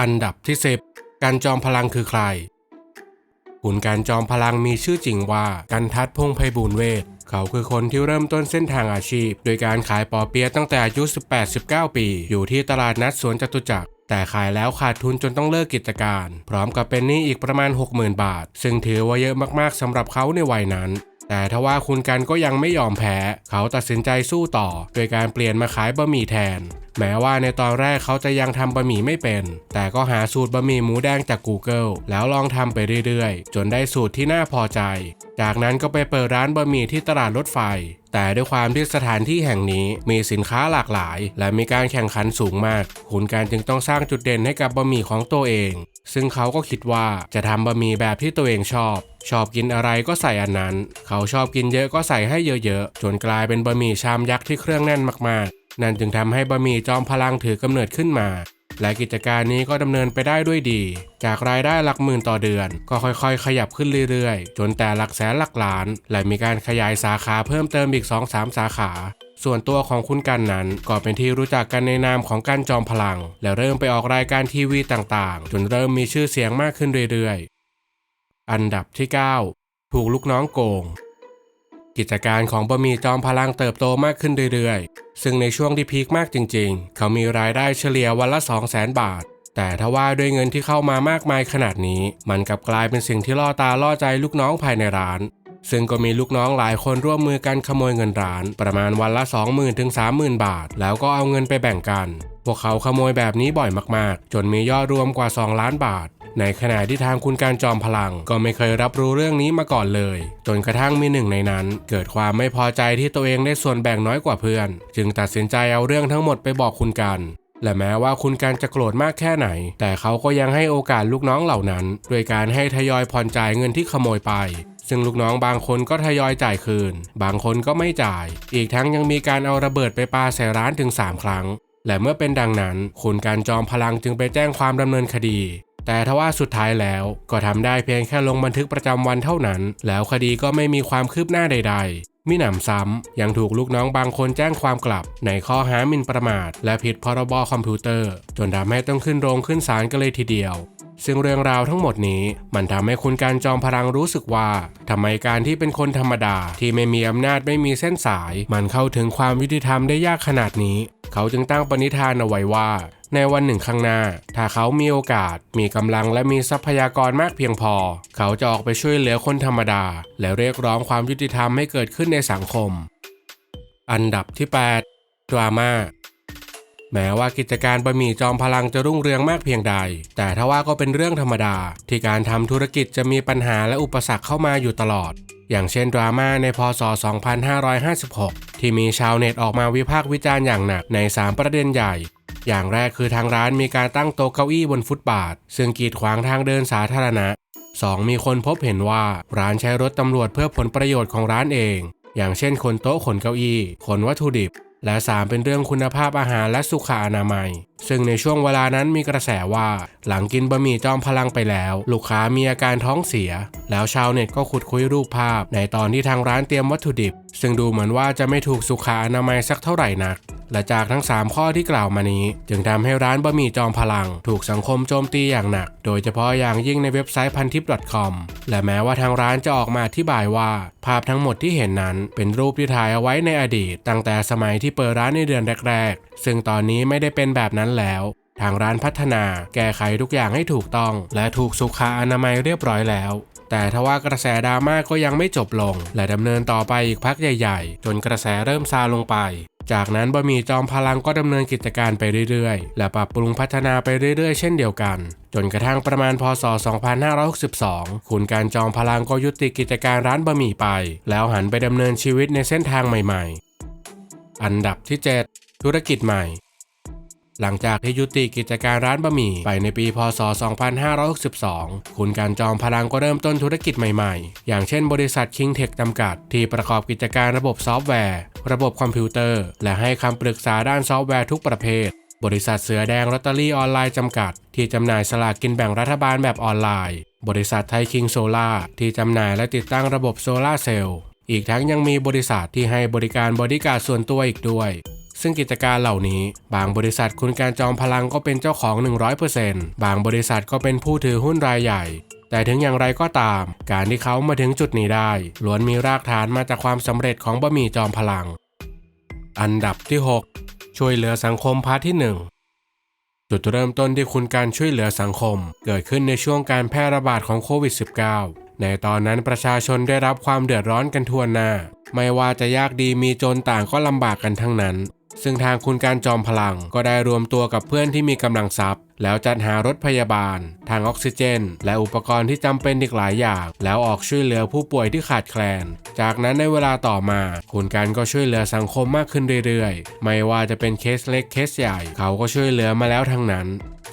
อันดับที่10การจอมพลังคือใครขุนการจอมพลังมีชื่อจริงว่ากันทัดพงไพบูลเวทเขาคือคนที่เริ่มต้นเส้นทางอาชีพ โดยการขายปอเปี๊ยะตั้งแต่อายุ 18-19 ปี อยู่ที่ตลาดนัดสวนจตุจักร แต่ขายแล้วขาดทุนจนต้องเลิกกิจการ พร้อมกับเป็นหนี้อีกประมาณ 60,000 บาท ซึ่งถือว่าเยอะมากๆสำหรับเขาในวัยนั้น แต่ทว่าคุณกันก็ยังไม่ยอมแพ้ เขาตัดสินใจสู้ต่อ โดยการเปลี่ยนมาขายบะหมี่แทน แม้ว่าในตอนแรกเขาจะยังทำบะหมี่ไม่เป็น แต่ก็หาสูตรบะหมี่หมูแดงจาก Google แล้วลองทำไปเรื่อยๆ จนได้สูตรที่น่าพอใจ จากนั้นก็ไปเปิดร้านบะหมี่ที่ตลาดรถไฟแต่ด้วยความที่สถานที่แห่งนี้มีสินค้าหลากหลาย และมีการแข่งขันสูงมาก ขุนการจึงต้องสร้างจุดเด่นให้กับบะหมี่ของตัวเอง ซึ่งเขาก็คิดว่าจะทำบะหมี่แบบที่ตัวเองชอบ ชอบกินอะไรก็ใส่อันนั้น เขาชอบกินเยอะก็ใส่ให้เยอะๆ จนกลายเป็นบะหมี่ชามยักษ์ที่เครื่องแน่นมากๆ นั่นจึงทำให้บะหมี่จอมพลังถือกำเนิดขึ้นมา และกิจการนี้ก็ดำเนินไปได้ด้วยดี จากรายได้หลักหมื่นต่อเดือน ก็ค่อยๆ ขยับขึ้นเรื่อยๆ จนแต่หลักแสนหลักล้าน และมีการขยายสาขาเพิ่มเติมอีก 2-3 สาขาส่วนตัวของคุณกันนั้นก็เป็นที่รู้จักกันในนามของกันจอมพลัง และเริ่มไปออกรายการทีวีต่างๆ จนเริ่มมีชื่อเสียงมากขึ้นเรื่อยๆ อันดับที่ 9 ถูกลูกน้องโกง กิจการของบะหมี่จอมพลังเติบโตมากขึ้นเรื่อยๆ ซึ่งในช่วงที่พีคมากจริงๆ เขามีรายได้เฉลี่ยวันละ 2 0 0 0 0 0บาท แต่ถ้าว่าด้วยเงินที่เข้ามามากมายขนาดนี้ มันกลับกลายเป็นสิ่งที่ล่อตาล่อใจลูกน้องภายในร้าน ซึ่งก็มีลูกน้องหลายคนร่วมมือกันขโมยเงินร้าน ประมาณวันละ 20,000ถึง30,000 บาท แล้วก็เอาเงินไปแบ่งกัน พวกเขาขโมยแบบนี้บ่อยมากๆ จนมียอดรวมกว่า 2 ล้านบาท ในขณะที่ทางคุณการจอมพลัง ก็ไม่เคยรับรู้เรื่องนี้มาก่อนเลย จนกระทั่งมีหนึ่งในนั้น เกิดความไม่พอใจที่ตัวเองได้ส่วนแบ่งน้อยกว่าเพื่อน จึงตัดสินใจเอาเรื่องทั้งหมดไปบอกคุณกันและแม้ว่าคุณการจะโกรธมากแค่ไหน แต่เขาก็ยังให้โอกาสลูกน้องเหล่านั้น โดยการให้ทยอยผ่อนจ่ายเงินที่ขโมยไป ซึ่งลูกน้องบางคนก็ทยอยจ่ายคืน บางคนก็ไม่จ่าย อีกทั้งยังมีการเอาระเบิดไปปาใส่ร้านถึง 3 ครั้ง และเมื่อเป็นดังนั้น คุณการจอมพลังจึงไปแจ้งความดำเนินคดี แต่ทว่าสุดท้ายแล้วก็ทำได้เพียงแค่ลงบันทึกประจำวันเท่านั้น แล้วคดีก็ไม่มีความคืบหน้าใด ๆ มิหนำซ้ำยังถูกลูกน้องบางคนแจ้งความกลับ ในข้อหาหมิ่นประมาท และผิดพรบคอมพิวเตอร์ จนทำให้ต้องขึ้นโรงขึ้นศาลกันเลยทีเดียว ซึ่งเรื่องราวทั้งหมดนี้มันทำให้คุณการจอมพลังรู้สึกว่าทำไมการที่เป็นคนธรรมดาที่ไม่มีอำนาจไม่มีเส้นสาย มันเข้าถึงความยุติธรรมได้ยากขนาดนี้ เขาจึงตั้งปณิธานเอาไว้ว่า ในวันหนึ่งข้างหน้า ถ้าเขามีโอกาส มีกำลังและมีทรัพยากรมากเพียงพอ เขาจะออกไปช่วยเหลือคนธรรมดา และเรียกร้องความยุติธรรมให้เกิดขึ้นในสังคม อันดับที่ 8 ดราม่า แม้ว่ากิจการบะหมี่จอมพลังจะรุ่งเรืองมากเพียงใด แต่ถ้าว่าก็เป็นเรื่องธรรมดา ที่การทำธุรกิจจะมีปัญหาและอุปสรรคเข้ามาอยู่ตลอด อย่างเช่นดราม่าในพศ 2556 ที่มีชาวเน็ตออกมาวิพากษ์วิจารณ์อย่างหนักใน 3 ประเด็นใหญ่อย่างแรกคือทางร้านมีการตั้งโต๊ะเก้าอี้บนฟุตบาท ซึ่งกีดขวางทางเดินสาธารณะ 2. มีคนพบเห็นว่าร้านใช้รถตำรวจเพื่อผลประโยชน์ของร้านเอง อย่างเช่นขนโต๊ะขนเก้าอี้ขนวัตถุดิบ และ 3 เป็นเรื่องคุณภาพอาหารและสุขอนามัย ซึ่งในช่วงเวลานั้นมีกระแสว่า หลังกินบะหมี่จอมพลังไปแล้ว ลูกค้ามีอาการท้องเสีย แล้วชาวเน็ตก็ขุดคุยรูปภาพ ในตอนที่ทางร้านเตรียมวัตถุดิบ ซึ่งดูเหมือนว่าจะไม่ถูกสุขอนามัยสักเท่าไหร่นักและจากทั้ง 3 ข้อที่กล่าวมานี้ จึงทำให้ร้านบะหมี่จอมพลัง ถูกสังคมโจมตีอย่างหนัก โดยเฉพาะอย่างยิ่งในเว็บไซต์พันทิป .com และแม้ว่าทางร้านจะออกมาอธิบายว่า ภาพทั้งหมดที่เห็นนั้นเป็นรูปที่ถ่ายเอาไว้ในอดีต ตั้งแต่สมัยที่เปิดร้านในเดือนแรก ๆ ซึ่งตอนนี้ไม่ได้เป็นแบบนั้นแล้ว ทางร้านพัฒนาแก้ไขทุกอย่างให้ถูกต้อง และถูกสุขอนามัยเรียบร้อยแล้วแต่ทว่ากระแสดราม่าก็ยังไม่จบลง และดำเนินต่อไปอีกพักใหญ่ ๆ จนกระแสเริ่มซาลงไป จากนั้นบะหมี่จอมพลังก็ดำเนินกิจการไปเรื่อยๆ และปรับปรุงพัฒนาไปเรื่อยๆ เช่นเดียวกัน จนกระทั่งประมาณพศ 2562คุณการจอมพลังก็ยุติกิจการร้านบะหมี่ไป แล้วหันไปดำเนินชีวิตในเส้นทางใหม่ๆ อันดับที่ 7 ธุรกิจใหม่ หลังจากที่ยุติกิจการร้านบะหมี่ไปในปีพศ 2562 คุณการจอมพลังก็เริ่มต้นธุรกิจใหม่ๆ อย่างเช่นบริษัท King Tech จำกัด ที่ประกอบกิจการระบบซอฟต์แวร์ ระบบคอมพิวเตอร์ และให้คำปรึกษาด้านซอฟต์แวร์ทุกประเภท บริษัทเสือแดงลอตเตอรี่ออนไลน์จำกัด ที่จำหน่ายสลากกินแบ่งรัฐบาลแบบออนไลน์ บริษัทไทยคิงโซล่าที่จำหน่ายและติดตั้งระบบโซล่าเซลล์ อีกทั้งยังมีบริษัทที่ให้บริการบริการส่วนตัวอีกด้วย ซึ่งกิจการเหล่านี้ บางบริษัทคุณการจอมพลังก็เป็นเจ้าของ 100%บางบริษัทก็เป็นผู้ถือหุ้นรายใหญ่ แต่ถึงอย่างไรก็ตาม การที่เขามาถึงจุดนี้ได้ล้วนมีรากฐานมาจากความสำเร็จของบะหมี่จอมพลัง อันดับที่ 6 ช่วยเหลือสังคมพาร์ทที่ 1จุดเริ่มต้นที่คุณการช่วยเหลือสังคม เกิดขึ้นในช่วงการแพร่ระบาดของโควิด -19 ในตอนนั้นประชาชนได้รับความเดือดร้อนกันทั่วหน้า ไม่ว่าจะยากดีมีจนต่างก็ลำบากกันทั้งนั้น ซึ่งทางคุณการจอมพลังก็ได้รวมตัวกับเพื่อนที่มีกำลังทรัพย์ แล้วจัดหารถพยาบาล ทางออกซิเจน และอุปกรณ์ที่จำเป็นอีกหลายอย่าง แล้วออกช่วยเหลือผู้ป่วยที่ขาดแคลน จากนั้นในเวลาต่อมา คุณการก็ช่วยเหลือสังคมมากขึ้นเรื่อยๆ ไม่ว่าจะเป็นเคสเล็กเคสใหญ่ เขาก็ช่วยเหลือมาแล้วทั้งนั้น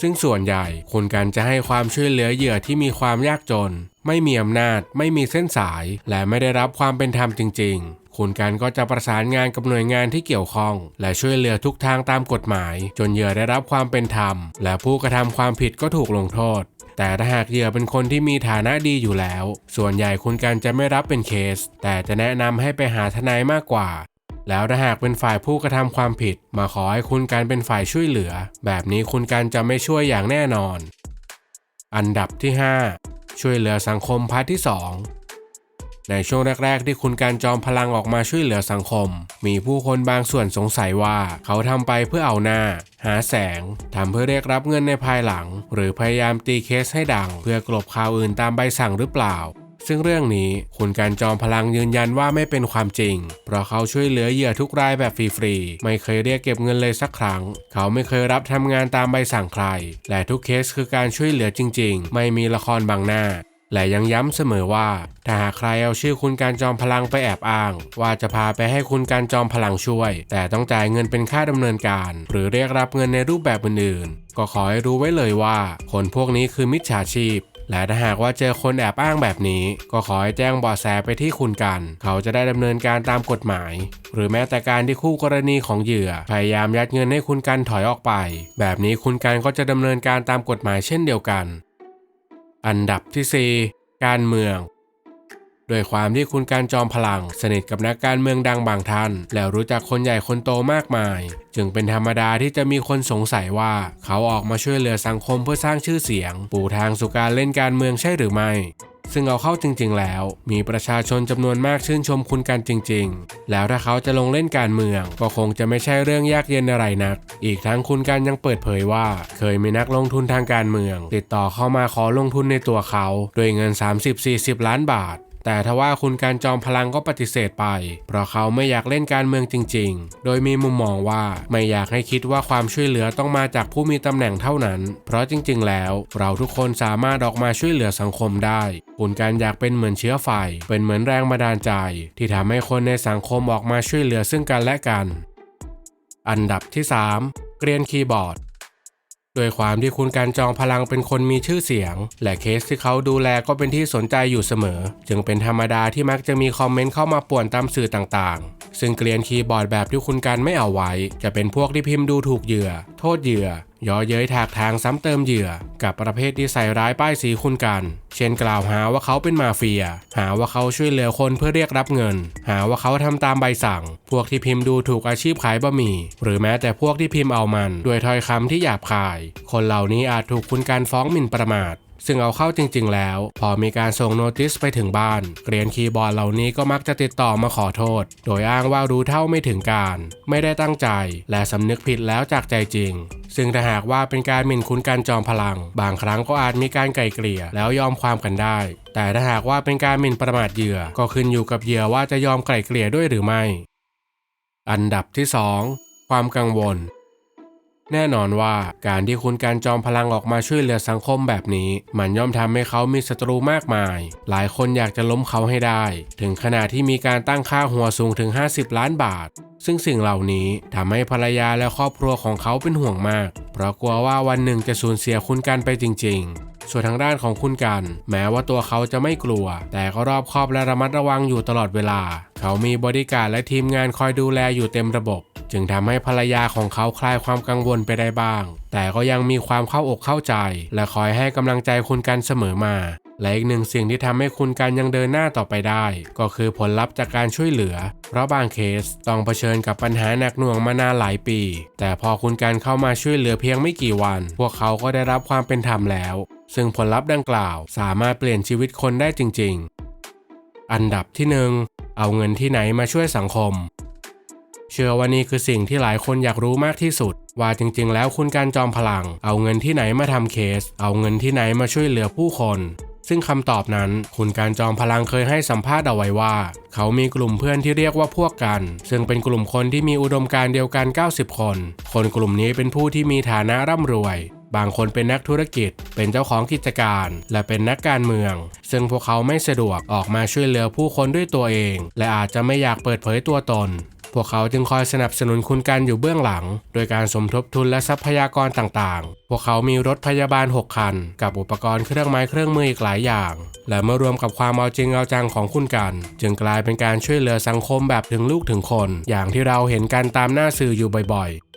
ซึ่งส่วนใหญ่คุณการจะให้ความช่วยเหลือเหยื่อที่มีความยากจน ไม่มีอำนาจ ไม่มีเส้นสาย และไม่ได้รับความเป็นธรรมจริง ๆคุณการก็จะประสานงานกับหน่วยงานที่เกี่ยวข้อง และช่วยเหลือทุกทางตามกฎหมาย จนเหยื่อได้รับความเป็นธรรม และผู้กระทำความผิดก็ถูกลงโทษแต่ถ้าหากเหยื่อเป็นคนที่มีฐานะดีอยู่แล้ว ส่วนใหญ่คุณการจะไม่รับเป็นเคส แต่จะแนะนำให้ไปหาทนายมากกว่า แล้วถ้าหากเป็นฝ่ายผู้กระทำความผิด มาขอให้คุณการเป็นฝ่ายช่วยเหลือ แบบนี้คุณการจะไม่ช่วยอย่างแน่นอน อันดับที่ 5 ช่วยเหลือสังคมพาร์ทที่ 2ในช่วงแรก ๆ ที่คุณการจอมพลังออกมาช่วยเหลือสังคม มีผู้คนบางส่วนสงสัยว่า เขาทำไปเพื่อเอาหน้า หาแสงทำเพื่อเรียกรับเงินในภายหลัง หรือพยายามตีเคสให้ดัง เพื่อกลบข่าวอื่นตามใบสั่งหรือเปล่า ซึ่งเรื่องนี้คุณการจอมพลังยืนยันว่าไม่เป็นความจริง เพราะเขาช่วยเหลือเหยื่อทุกรายแบบฟรีๆ ไม่เคยเรียกเก็บเงินเลยสักครั้ง เขาไม่เคยรับทำงานตามใบสั่งใคร และทุกเคสคือการช่วยเหลือจริง ๆ ไม่มีละครบังหน้าและยังย้ำเสมอว่า ถ้าหากใครเอาชื่อคุณการจอมพลังไปแอบอ้าง ว่าจะพาไปให้คุณการจอมพลังช่วย แต่ต้องจ่ายเงินเป็นค่าดำเนินการ หรือเรียกรับเงินในรูปแบบอื่นๆ ก็ขอให้รู้ไว้เลยว่า คนพวกนี้คือมิจฉาชีพ และถ้าหากว่าเจอคนแอบอ้างแบบนี้ ก็ขอให้แจ้งเบาะแสไปที่คุณกัน เขาจะได้ดำเนินการตามกฎหมาย หรือแม้แต่การที่คู่กรณีของเหยื่อ พยายามยัดเงินให้คุณกันถอยออกไป แบบนี้คุณกันก็จะดำเนินการตามกฎหมายเช่นเดียวกัน อันดับที่ 4 การเมือง โดยความที่คุณการจอมพลัง สนิทกับนักการเมืองดังบางท่าน แล้วรู้จักคนใหญ่คนโตมากมาย จึงเป็นธรรมดาที่จะมีคนสงสัยว่าเขาออกมาช่วยเหลือสังคมเพื่อสร้างชื่อเสียง ปูทางสู่การเล่นการเมืองใช่หรือไม่ซึ่งเอาเข้าจริง ๆ แล้ว มีประชาชนจำนวนมากชื่นชมคุณกันจริง ๆ แล้วถ้าเขาจะลงเล่นการเมือง ก็คงจะไม่ใช่เรื่องยากเย็นอะไรนัก อีกทั้งคุณกันยังเปิดเผยว่า เคยมีนักลงทุนทางการเมือง ติดต่อเข้ามาขอลงทุนในตัวเขา ด้วยเงิน 30-40 ล้านบาท แต่ทว่าคุณการจอมพลังก็ปฏิเสธไป เพราะเขาไม่อยากเล่นการเมืองจริง ๆ โดยมีมุมมองว่าไม่อยากให้คิดว่าความช่วยเหลือต้องมาจากผู้มีตำแหน่งเท่านั้น เพราะจริง ๆ แล้ว เราทุกคนสามารถออกมาช่วยเหลือสังคมได้ คุณการอยากเป็นเหมือนเชื้อไฟ เป็นเหมือนแรงบันดาลใจ ที่ทำให้คนในสังคมออกมาช่วยเหลือซึ่งกันและกัน อันดับที่ 3 เกรียนคีย์บอร์ด โดยความที่คุณการจองพลังเป็นคนมีชื่อเสียง และเคสที่เขาดูแลก็เป็นที่สนใจอยู่เสมอ จึงเป็นธรรมดาที่มักจะมีคอมเมนต์เข้ามาป่วนตามสื่อต่างๆ ซึ่งเกลียนคีย์บอร์ดแบบที่คุณการไม่เอาไว้ จะเป็นพวกที่พิมพ์ดูถูกเหยื่อ โทษเหยื่อ ย่อเย้ยถากทางซ้ำเติมเหยื่อ กับประเภทที่ใส่ร้ายป้ายสีคุณกัน เช่นกล่าวหาว่าเขาเป็นมาเฟีย หาว่าเขาช่วยเหลือคนเพื่อเรียกรับเงิน หาว่าเขาทำตามใบสั่ง พวกที่พิมพ์ดูถูกอาชีพขายบะหมี่ หรือแม้แต่พวกที่พิมพ์เอามัน ด้วยถ้อยคำที่หยาบคาย คนเหล่านี้อาจถูกคุณการฟ้องหมิ่นประมาท ซึ่งเอาเข้าจริง ๆ แล้ว พอมีการส่งโนติสไปถึงบ้าน เกรียนคีย์บอร์ดเหล่านี้ก็มักจะติดต่อมาขอโทษ โดยอ้างว่ารู้เท่าไม่ถึงการ ไม่ได้ตั้งใจ และสำนึกผิดแล้วจากใจจริง ซึ่งถ้าหากว่าเป็นการหมิ่นคุณการจอมพลัง บางครั้งก็อาจมีการไกล่เกลี่ยแล้วยอมความกันได้ แต่ถ้าหากว่าเป็นการหมิ่นประมาทเหยื่อ ก็ขึ้นอยู่กับเหยื่อว่าจะยอมไกล่เกลี่ยด้วยหรือไม่ อันดับที่ 2 ความกังวล แน่นอนว่าการที่คุณการจอมพลังออกมาช่วยเหลือสังคมแบบนี้ มันย่อมทำให้เขามีศัตรูมากมาย หลายคนอยากจะล้มเขาให้ได้ ถึงขนาดที่มีการตั้งค่าหัวสูงถึง 50 ล้านบาท ซึ่งสิ่งเหล่านี้ทำให้ภรรยาและครอบครัวของเขาเป็นห่วงมาก เพราะกลัวว่าวันหนึ่งจะสูญเสียคุณกันไปจริง ๆส่วนทางด้านของคุณกัน แม้ว่าตัวเขาจะไม่กลัว แต่ก็รอบคอบและระมัดระวังอยู่ตลอดเวลา เขามีบริการและทีมงานคอยดูแลอยู่เต็มระบบ จึงทำให้ภรรยาของเขาคลายความกังวลไปได้บ้าง แต่ก็ยังมีความเข้าอกเข้าใจ และคอยให้กำลังใจคุณกันเสมอมาและอีกหนึ่งสิ่งที่ทำให้คุณกันยังเดินหน้าต่อไปได้ ก็คือผลลัพธ์จากการช่วยเหลือ เพราะบางเคสต้องเผชิญกับปัญหาหนักหน่วงมานานหลายปี แต่พอคุณกันเข้ามาช่วยเหลือเพียงไม่กี่วัน พวกเขาก็ได้รับความเป็นธรรมแล้ว ซึ่งผลลัพธ์ดังกล่าว สามารถเปลี่ยนชีวิตคนได้จริง ๆ อันดับที่หนึ่งเอาเงินที่ไหนมาช่วยสังคม เชื่อว่านี่คือสิ่งที่หลายคนอยากรู้มากที่สุด ว่าจริงๆ แล้วคุณการจอมพลัง เอาเงินที่ไหนมาทำเคส เอาเงินที่ไหนมาช่วยเหลือผู้คน ซึ่งคำตอบนั้น คุณการจอมพลังเคยให้สัมภาษณ์เอาไว้ว่า เขามีกลุ่มเพื่อนที่เรียกว่าพวกกัน ซึ่งเป็นกลุ่มคนที่มีอุดมการณ์เดียวกัน 90 คน คนกลุ่มนี้เป็นผู้ที่มีฐานะร่ำรวยบางคนเป็นนักธุรกิจ เป็นเจ้าของกิจการ และเป็นนักการเมือง ซึ่งพวกเขาไม่สะดวกออกมาช่วยเหลือผู้คนด้วยตัวเอง และอาจจะไม่อยากเปิดเผยตัวตน พวกเขาจึงคอยสนับสนุนคุณกันอยู่เบื้องหลัง โดยการสมทบทุนและทรัพยากรต่างๆ พวกเขามีรถพยาบาล 6 คัน กับอุปกรณ์เครื่องไม้เครื่องมืออีกหลายอย่าง และเมื่อรวมกับความเอาจริงเอาจังของคุณกัน จึงกลายเป็นการช่วยเหลือสังคมแบบถึงลูกถึงคน อย่างที่เราเห็นกันตามหน้าสื่ออยู่บ่อยๆ